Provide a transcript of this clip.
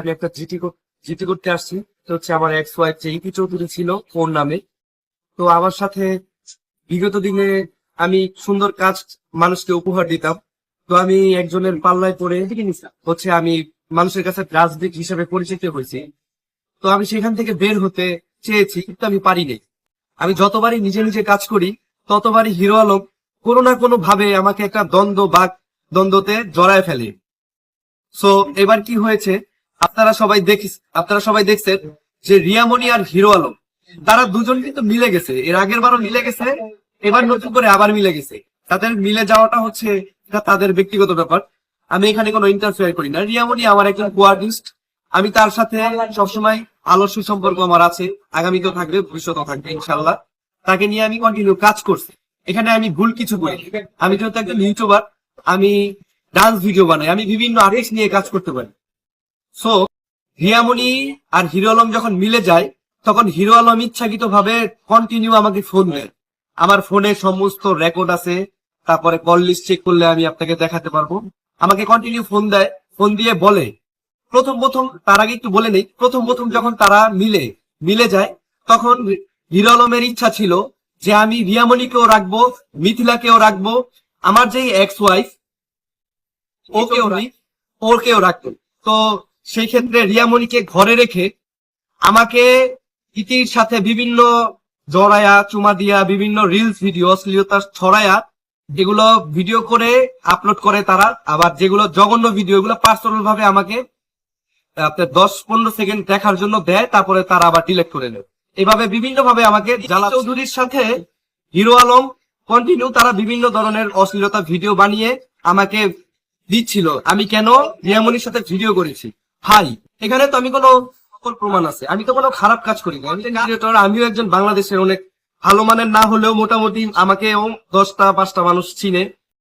আমি একটা GT GT করতে আসছি। তো হচ্ছে আমার এক্স ওয়াইফ যে ইপি চৌধুরী ছিল, ওর নামে। তো আমার সাথে বিগত দিনে আমি সুন্দর কাজ মানুষকে উপহার দিতাম। তো আমি একজনের পাল্লায় পড়ে হচ্ছে আমি মানুষের কাছে রাজনীতি হিসেবে পরিচিত হয়েছি। তো আমি সেখান থেকে বের হতে চেয়েছি, কিন্তু আমি পারিনি আমি যতবারই নিজে নিজে কাজ করি, ততবারই হিরো আলম কোনো না কোনো ভাবে আমাকে একটা দ্বন্দ্ব বাক দ্বন্দ্বতে জড়ায় ফেলে। সো এবার কি হয়েছে আপনারা সবাই দেখিস, আপনারা সবাই দেখছেন যে রিয়ামণি আর হিরো আলম, তারা দুজন কিন্তু মিলে গেছে। এর আগের বারও মিলে গেছে, এবার নতুন করে আবার মিলে গেছে। তাদের মিলে যাওয়াটা হচ্ছে তাদের ব্যক্তিগত ব্যাপার। আমি এখানে কোনো ইন্টারফেয়ার করি না। রিয়ামণি আমার একজন কোয়ার্টিস্ট আমি তার সাথে সবসময় আলো সুসম্পর্ক আমার আছে। আগামীতেও থাকবে, ভবিষ্যতেও থাকবে ইনশাল্লাহ তাকে নিয়ে আমি কন্টিনিউ কাজ করছি। এখানে আমি ভুল কিছু করি। আমি যেহেতু একজন ইউটিউবার আমি ডান্স ভিডিও বানাই। আমি বিভিন্ন আর্টিস্ট নিয়ে কাজ করতে পারি। সো রিয়ামণি আর হিরো আলম যখন মিলে যায়, তখন হিরো আলম ইচ্ছাকৃত ভাবে কন্টিনিউ আমাকে ফোন দেয়। আমার ফোনে সমস্ত রেকর্ড আছে, তারপরে কল লিস্ট চেক করলে আমি আপনাকে দেখাতে পারব। আমাকে কন্টিনিউ ফোন দেয় ফোন দিয়ে বলে। প্রথম প্রথম, তার আগে একটু বলে নেই, প্রথম প্রথম যখন তারা মিলে মিলে যায়, তখন হিরো আলমের ইচ্ছা ছিল যে আমি রিয়ামণিকেও রাখব, মিথিলাকেও রাখব, আমার যে এক্স ওয়াইফ ওকেও ওকেও রাখতো তো সেই ক্ষেত্রে রিয়ামণিকে ঘরে রেখে আমাকে ইতির সাথে বিভিন্ন জড়ায়া চুমা দিয়া বিভিন্ন রিলস ভিডিও অশ্লীলতা ছড়ায়া এগুলো ভিডিও করে আপলোড করে তারা। আবার যেগুলো জঘন্য ভিডিও এগুলো পার্সোনাল ভাবে আমাকে আপনার দশ পনেরো সেকেন্ড দেখার জন্য দেয় তারপরে তারা আবার ডিলেট করে নেয়। এভাবে বিভিন্ন ভাবে আমাকে জালা চৌধুরীর সাথে হিরো আলম কন্টিনিউ তারা বিভিন্ন ধরনের অশ্লীলতা ভিডিও বানিয়ে আমাকে দিচ্ছিল। আমি কেন রিয়ামনির সাথে ভিডিও করেছি? ভাই, এখানে তো আমি কোনো সকল প্রমাণ আছে। আমি তো কোনো খারাপ কাজ করি না আমি আমিও একজন বাংলাদেশের অনেক ভালো মানের না হলেও মোটামুটি আমাকেও দশটা, পাঁচটা মানুষ চিনে।